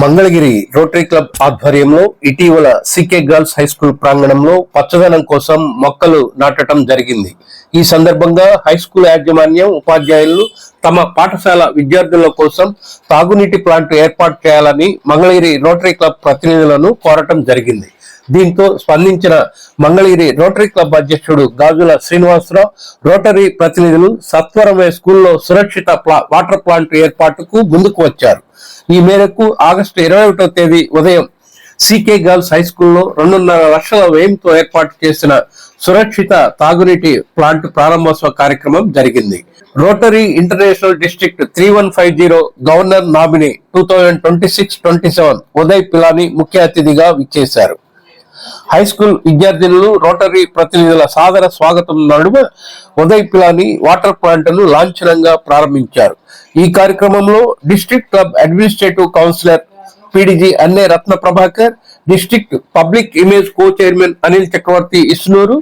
Mangalagiri Rotary club ఆధ్వర్యంలో ఇటీవల CK girls high school ప్రాంగణంలో పచ్చదనం కోసం మొక్కలు నాటడం జరిగింది. ఈ సందర్భంగా హై స్కూల్ యాజమాన్యం ఉపాధ్యాయులు తమ పాఠశాల విద్యార్థుల కోసం తాగునీటి ప్లాంట్ ఏర్పాటు చేయాలని మంగళగిరి రోటరీ క్లబ్ ప్రతినిధులను కోరటం జరిగింది. దీంతో స్పందించిన మంగళగిరి రోటరీ క్లబ్ అధ్యక్షుడు గాజుల శ్రీనివాసరావు రోటరీ ప్రతినిధులు సత్వరమే స్కూల్లో సురక్షిత ప్లా- వాటర్ ప్లాంట్ ఏర్పాటుకు ముందుకు వచ్చారు. ఈ మేరకు ఆగస్టు ఇరవై ఒకటో తేదీ ఉదయం సికే గర్ల్స్ హై స్కూల్లో రెండున్నర లక్షల వ్యయంతో ఏర్పాటు చేసిన సురక్షిత తాగునీటి ప్లాంట్ ప్రారంభోత్సవ కార్యక్రమం జరిగింది. Rotary International district three one five zero governor nominee two thousand twenty six twenty seven Uday Pilani ముఖ్య అతిథిగా విచ్చేశారు. హై స్కూల్ విద్యార్థినులు రోటరీ ప్రతినిధుల సాదర స్వాగతం నడుమ ఉదయ్ పిలాని వాటర్ ప్లాంట్ను లాంఛనంగా ప్రారంభించారు. ఈ కార్యక్రమంలో district club administrative councillor PDG Anne Ratna Prabhakar district public image co chairman Anil Chakravarthi Isnuru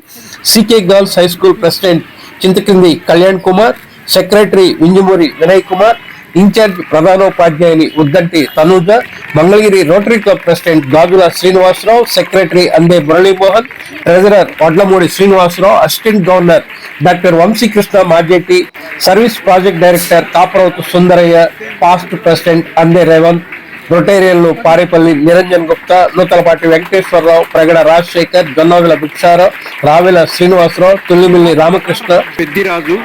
CK girls high school president Chintakindi Kalyan Kumar secretary Vinjamuri Vinay Kumar incharge ప్రధానోపాధ్యాయుని Uddanti Tanuja Mangalagiri Rotary club president Gajula Srinivasarao secretary Ande Muralimohan treasurer Vadlamudi Srinivasarao assistant governor doctor Vamsikrishna Majetti service project director Kaparavatu Sundarayya past president Ande Revanth రొటేరియన్లు Parepalli Niranjan Gupta Nuthalapati Venkateswararao Pragada Rajasekhar జొన్నవిల Bhiksharao Ravela Srinivasarao Tullimilli Ramakrishna. Peddiraju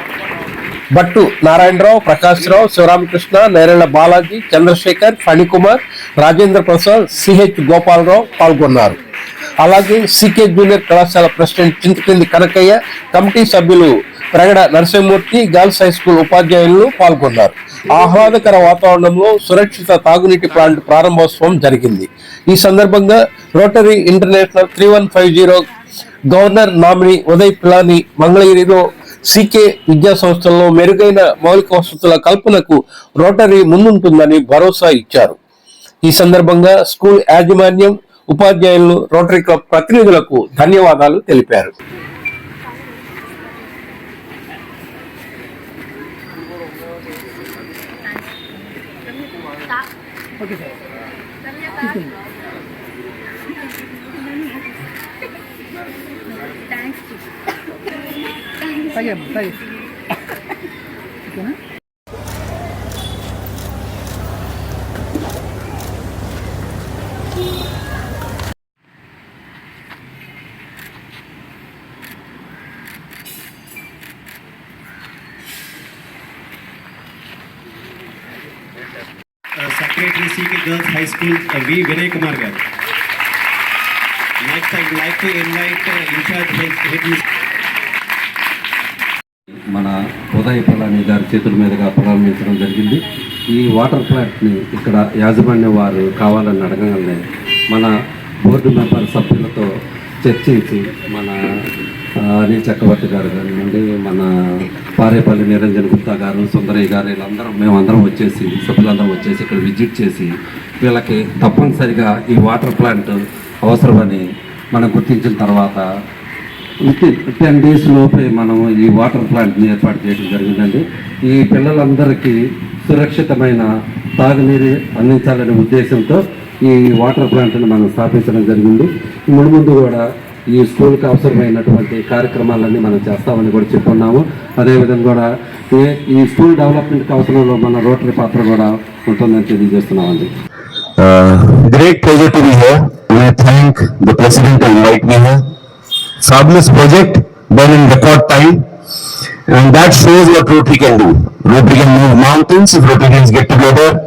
Bhattu Narayanarao Prakashrao Sivaramakrishna Nerella Balaji Chandrasekhar Phanikumar Rajendra Prasad CH Gopalarao పాల్గొన్నారు. అలాగే CK junior కళాశాల president Chintakindi Kanakaiah committee సభ్యులు Pragada Narasimhamurthy girls high school ఉపాధ్యాయులు పాల్గొన్నారు. ఆహ్లాదకర వాతావరణంలో సురక్షిత తాగునీటి plant ప్రారంభోత్సవం జరిగింది. ఈ సందర్భంగా Rotary International three one five zero governor nominee Uday Pilani మంగళగిరిలో సికే విద్యా సంస్థల్లో మెరుగైన మౌలిక వసతుల కల్పనకు రోటరీ ముందుంటుందని భరోసా ఇచ్చారు. ఈ సందర్భంగా స్కూల్ యాజమాన్యం ఉపాధ్యాయులు రోటరీ క్లబ్ ప్రతినిధులకు ధన్యవాదాలు తెలిపారు. Secretary CK girls high school V Vinay Kumar గారు next I like to invite incharge head మన ఉదయ పలాని గారి చేతుల మీదుగా ప్రారంభించడం జరిగింది. ఈ వాటర్ ప్లాంట్ని ఇక్కడ యాజమాన్య వారు కావాలని అడగగానే మన బోర్డు మెంబర్ సభ్యులతో చర్చించి మన అనిల్ చక్రవర్తి గారు కానివ్వండి మన పారేపల్లి నిరంజన్ గుప్తా గారు సుందరయ్య గారు వీళ్ళందరం మేమందరం వచ్చేసి సభ్యులందరం వచ్చేసి ఇక్కడ విజిట్ చేసి వీళ్ళకి తప్పనిసరిగా ఈ వాటర్ ప్లాంట్ అవసరమని మనం గుర్తించిన తర్వాత టెన్ డేస్ లోపే మనం ఈ వాటర్ ప్లాంట్ని ఏర్పాటు చేయడం జరిగిందండి. ఈ పిల్లలందరికీ సురక్షితమైన తాగునీరు అందించాలనే ఉద్దేశంతో ఈ వాటర్ ప్లాంట్ని మనం స్థాపించడం జరిగింది. ముందు ముందు కూడా ఈ స్కూల్కి అవసరమైనటువంటి కార్యక్రమాలన్నీ మనం చేస్తామని కూడా చెప్పుకున్నాము అదేవిధంగా కూడా ఈ- ఈ స్కూల్ డెవలప్మెంట్కి అవసరంలో మన రోటరీ పాత్ర కూడా ఉంటుందని తెలియజేస్తున్నామండి. Uh, great pleasure to be here. I thank the president Fabulous project done in record time. And that shows what Rotary can do. Rotary can move mountains if Rotarians get together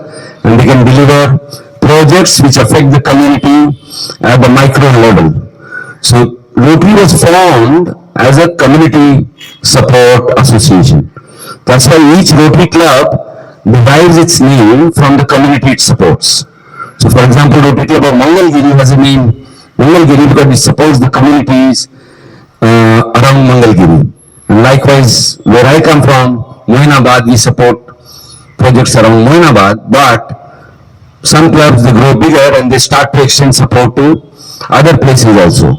and they can deliver projects which affect the community at the micro level. So Rotary was formed as a community support association. That's why each Rotary club derives its name from the community it supports. So for example, Rotary Club of Mangalgiri has a name Mangalgiri because it supports the communities around Mangalgiri. And likewise, where I come from, Moinabad, we support projects around Moinabad, but some clubs they grow bigger and they start to extend support to other places also.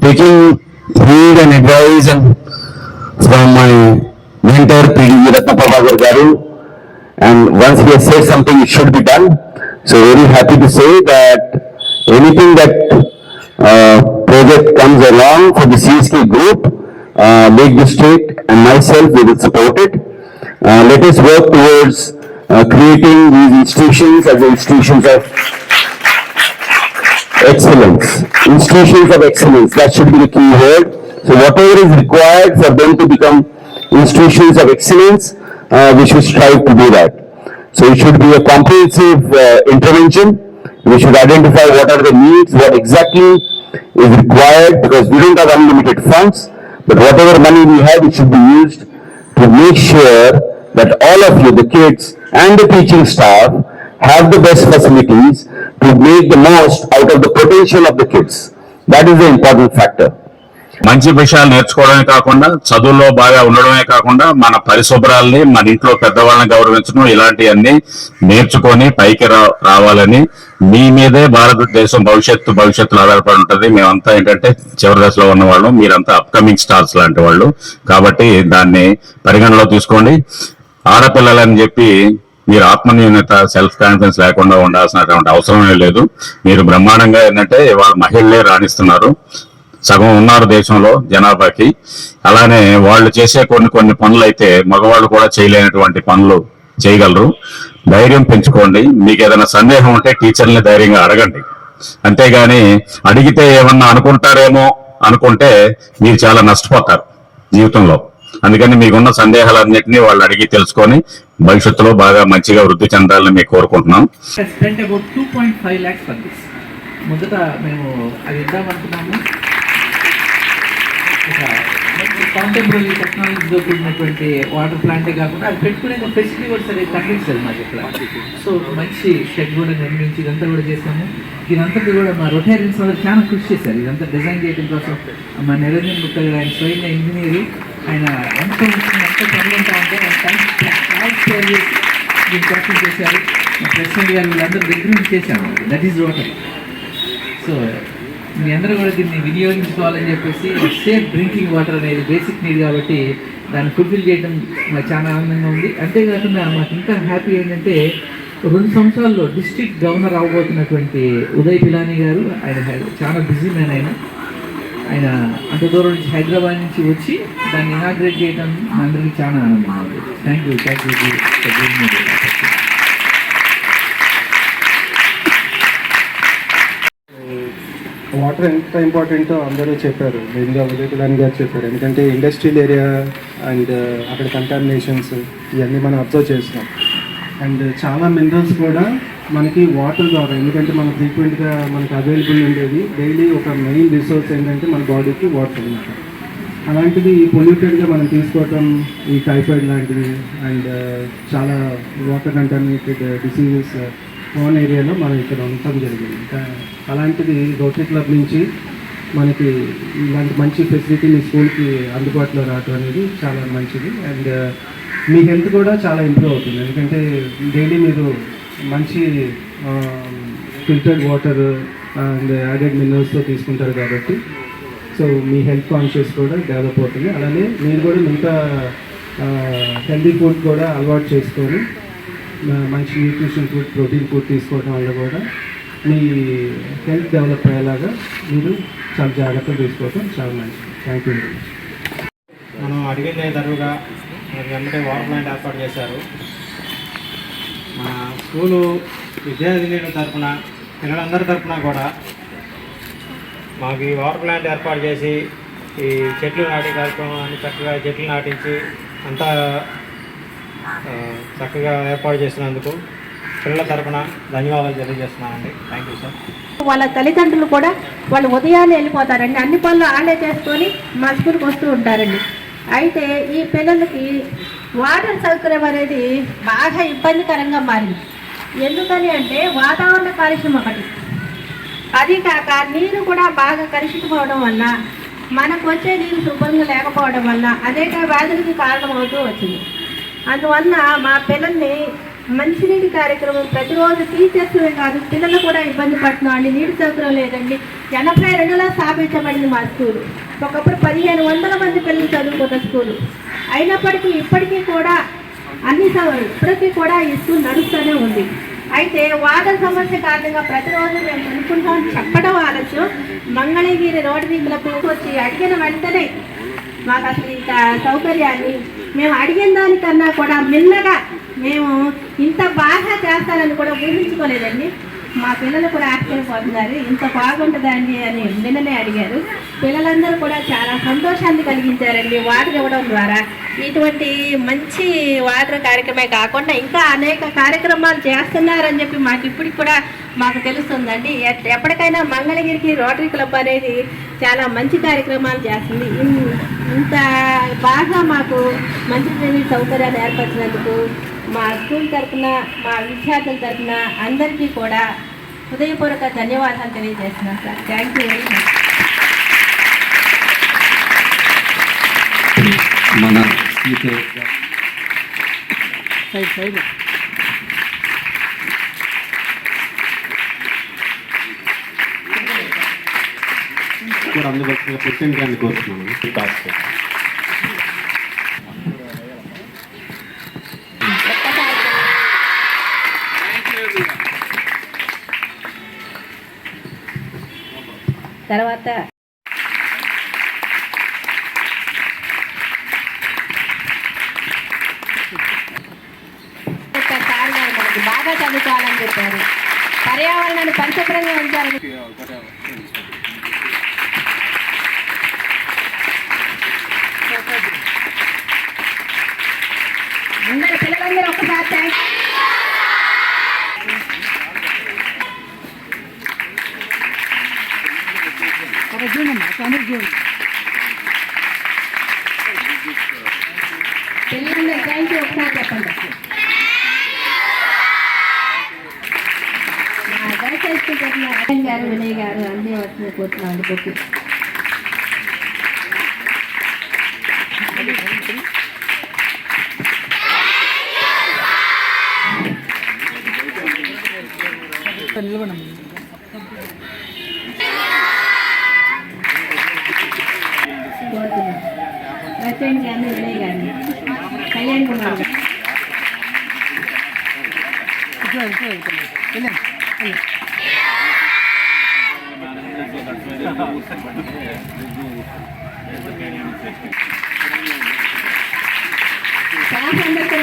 Taking heed and advice and from my mentor P.D. Ratnapapa Garu And once he has said something, it should be done. So very happy to say that anything that uh, project comes along for the CSK group, uh, Lake District and myself, we will support it. Uh, let us work towards uh, creating these institutions as institutions of excellence. Institutions of excellence, that should be the key word. So whatever is required for them to become institutions of excellence, uh, we should strive to do that. So it should be a comprehensive uh, intervention. We should identify what are the needs, what exactly is required, because we don't have unlimited funds. But whatever money we have, it should be used to make sure that all of you, the kids and the teaching staff, have the best facilities to make the most out of the potential of the kids. That is the important factor. మంచి విషయాలు నేర్చుకోవడమే కాకుండా చదువుల్లో బాగా ఉండడమే కాకుండా మన పరిశుభ్రాల్ని మన ఇంట్లో పెద్దవాళ్ళని గౌరవించడం ఇలాంటివన్నీ నేర్చుకొని పైకి రావాలని మీ మీదే భారతదేశం భవిష్యత్తు భవిష్యత్తులో ఆధారపడి ఉంటుంది. మేమంతా ఏంటంటే చివరి దశలో ఉన్న వాళ్ళు మీరంతా అప్కమింగ్ స్టార్స్ లాంటి వాళ్ళు. కాబట్టి దాన్ని పరిగణలో తీసుకోండి. ఆడపిల్లలని చెప్పి మీరు ఆత్మన్యూన్యత సెల్ఫ్ కాన్ఫిడెన్స్ లేకుండా ఉండాల్సినటువంటి అవసరమే లేదు. మీరు బ్రహ్మాండంగా ఏంటంటే ఇవాళ మహిళలే రాణిస్తున్నారు. సగం ఉన్నారు దేశంలో జనాభాకి. అలానే వాళ్ళు చేసే కొన్ని కొన్ని పనులు అయితే మగవాళ్ళు కూడా చేయలేనటువంటి పనులు చేయగలరు. ధైర్యం పెంచుకోండి. మీకు ఏదైనా సందేహం ఉంటే టీచర్ని ధైర్యంగా అడగండి. అంతేగాని అడిగితే ఏమన్నా అనుకుంటారేమో అనుకుంటే మీరు చాలా నష్టపోతారు జీవితంలో. అందుకని మీకున్న సందేహాలన్నింటినీ వాళ్ళు అడిగి తెలుసుకొని భవిష్యత్తులో బాగా మంచిగా వృద్ధి చెందాలని మేము కోరుకుంటున్నాం. మొదట మేము అది ఇద్దామనుకున్నాము కాంటెంపరీ టెక్నాలజీతో కూడినటువంటి వాటర్ ప్లాంటే కాకుండా అది పెట్టుకునే ఫెసిలిటీ కూడా సరే కనిపించదు మాకు ఇక్కడ. సో మంచి షెడ్ కూడా నిర్మించి ఇదంతా కూడా చేసాము ఇదంతా కూడా మా రొటేరియన్స్ వాళ్ళు చాలా కృషి చేశారు. ఇదంతా డిజైన్ చేయడం కోసం మా నిరంజన్ గుప్తా గారు ఆయన స్వయంగా ఇంజనీరు ఆయన ఎంత ఎంత పనులు ఉంటే దీని కోసం చేశారు. ప్రెసిడెంట్ గారు వీళ్ళందరూ దగ్గర నుంచి చేశాము దట్ ఈస్ వాటర్ సో మీ అందరూ కూడా దీన్ని వినియోగించుకోవాలని చెప్పేసి సేఫ్ డ్రింకింగ్ వాటర్ అనేది బేసిక్ నీడ్ కాబట్టి దాన్ని ఫుల్ఫిల్ చేయడం మాకు చాలా ఆనందంగా ఉంది. అంతేకాకుండా మాకు ఇంకా హ్యాపీ ఏంటంటే రెండు సంవత్సరాల్లో డిస్ట్రిక్ట్ గవర్నర్ అవ్వబోతున్నటువంటి ఉదయ్ పిలాని గారు ఆయన చాలా బిజీ మ్యాన్ ఆయన. ఆయన అంత దూరం నుంచి హైదరాబాద్ నుంచి వచ్చి దాన్ని ఇనాగ్రేట్ చేయడం అందరికీ చాలా ఆనందంగా ఉంది. Thank you thank you water ఎంత ఇంపార్టెంటో అందరూ చెప్పారు. మెయిన్గా ఉదయకులాని గారు చెప్పారు. ఎందుకంటే ఇండస్ట్రియల్ ఏరియా అండ్ uh, అక్కడ కంటామినేషన్స్ ఇవన్నీ మనం అబ్జర్వ్ చేస్తున్నాం. అండ్ uh, చాలా మినరల్స్ కూడా మనకి వాటర్ ద్వారా ఎందుకంటే మనం ఫ్రీక్వెంట్గా మనకి అవైలబుల్ ఉండేది డైలీ ఒక మెయిన్ రిసోర్స్ ఏంటంటే మన బాడీకి వాటర్ అనమాట అలాంటిది పొల్యూటెడ్గా మనం తీసుకోవటం ఈ టైఫాయిడ్ లాంటివి అండ్ uh, చాలా వాటర్ కంటామినేటెడ్ డిసీజెస్ ఓన్ ఏరియాలో మనం ఇక్కడ ఉండటం జరిగింది. ఇంకా అలాంటిది రోటరీ క్లబ్ నుంచి మనకి ఇలాంటి మంచి ఫెసిలిటీ మీ స్కూల్కి అందుబాటులో రావటం అనేది చాలా మంచిది. అండ్ మీ హెల్త్ కూడా చాలా ఇంప్రూవ్ అవుతుంది. ఎందుకంటే డైలీ మీరు మంచి ఫిల్టర్డ్ వాటర్ అండ్ యాడెడ్ మినరల్స్తో తీసుకుంటారు కాబట్టి సో మీ హెల్త్ కాన్షియస్ కూడా డెవలప్ అవుతుంది. అలానే మీరు కూడా మిగతా హెల్తీ ఫుడ్ కూడా అలవాటు చేసుకొని మంచి న్యూట్రిషన్ ఫుడ్ ప్రోటీన్ ఫుడ్ తీసుకోవడం వల్ల కూడా మీ హెల్త్ డెవలప్ అయ్యేలాగా మీరు చాలా జాగ్రత్తలు తీసుకోవటం చాలా మంచిది. థ్యాంక్ యూ మనం అడిగిందే తరువుగా మనకి వెంటనే వాటర్ ప్లాంట్ ఏర్పాటు చేశారు. మన స్కూలు విద్యార్థినుల తరఫున పిల్లలందరి తరఫున కూడా మాకు ఈ వాటర్ ప్లాంట్ ఏర్పాటు చేసి ఈ చెట్లు నాటే కార్యక్రమాన్ని చక్కగా చెట్లు నాటించి అంతా చక్కగా ఏర్పాటు చేసినందుకు పిల్లల తరఫున ధన్యవాదాలు తెలియజేస్తున్నానండి. థ్యాంక్ యూ సార్ వాళ్ళ తల్లిదండ్రులు కూడా వాళ్ళు ఉదయాన్నే వెళ్ళిపోతారండి. అన్ని పనులు ఆడే చేసుకొని మా స్కూల్కి వస్తూ ఉంటారండి. అయితే ఈ పిల్లలకి వాటర్ సౌకర్యం అనేది బాగా ఇబ్బందికరంగా మారింది. ఎందుకని అంటే వాతావరణ కాలుష్యం ఒకటి. అది కాక నీరు కూడా బాగా కలుషితమవడం వల్ల మనకు వచ్చే నీరు శుభ్రంగా లేకపోవడం వల్ల అనేక వ్యాధులకి కారణమవుతూ వచ్చింది. అందువల్ల మా పిల్లల్ని మంచినీటి కార్యక్రమం ప్రతిరోజు టీచర్స్ కాదు పిల్లలు కూడా ఇబ్బంది పడుతున్నాం అండి నీటి సౌకర్యం లేదండి. ఎనభై రెండులో స్థాపించబడింది మా స్కూలు. ఒకప్పుడు పదిహేను వందల మంది పిల్లలు చదువుకున్న స్కూలు. అయినప్పటికీ ఇప్పటికీ కూడా అన్ని సమ- ఇప్పటికీ కూడా ఈ స్కూల్ నడుస్తూనే ఉంది. అయితే వాటర్ సమస్య కారణంగా ప్రతిరోజు మేము కొనుక్కుంటాం చెప్పడం ఆలస్యం. మంగళగిరి రోడ్డు క్లబ్ వచ్చి అడిగిన వెంటనే మాకు అసలు ఇంత సౌకర్యాన్ని మేము అడిగిన దానికన్నా కూడా మిన్నగా మేము ఇంత బాగా చేస్తారని కూడా ఊహించుకోలేదండి. మా పిల్లలు కూడా ఆశ్చర్యపోతున్నారు ఇంత బాగుంటుందండి అని నిన్ననే అడిగారు. పిల్లలందరూ కూడా చాలా సంతోషాన్ని కలిగించారండి వాటర్ ఇవ్వడం ద్వారా. ఇటువంటి మంచి వాటర్ కార్యక్రమే కాకుండా ఇంకా అనేక కార్యక్రమాలు చేస్తున్నారని చెప్పి మాకు ఇప్పటికి కూడా మాకు తెలుస్తుందండి. ఎప్పటికైనా మంగళగిరికి రోటరీ క్లబ్ అనేది చాలా మంచి కార్యక్రమాలు చేస్తుంది. ఇంత బాగా మాకు మంచి సౌకర్యాలు ఏర్పరిచినందుకు మా స్కూల్ తరఫున మా విద్యార్థుల తరఫున అందరికీ కూడా హృదయపూర్వక ధన్యవాదాలు తెలియజేస్తున్నాను sir. Thank you very much మన కూడా అందుబాటులో పెట్టిందని కోరుతున్నాను తర్వాత బాగా చదువుకోవాలని చెప్పారు. పర్యావరణాన్ని పరిశుభ్రంగా ఉంచాలని అందరు పిల్లలందరూ ఒకసారి థ్యాంక్ పిల్లలందరూ థ్యాంక్ యూ ఒకసారి చెప్పండి దయచేసి అజయ్ గారు వినయ్ గారు అన్నీ వచ్చిన కూర్చున్నాం అందుకోసం కోరుతున్నాం రచయిత గారిని వినయ్ గారిని కళ్యాణ్ కుమార్ గారు స్టాఫ్ అందరికీ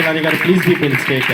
రండి గారు ప్లీజ్ పీపుల్ స్టేక్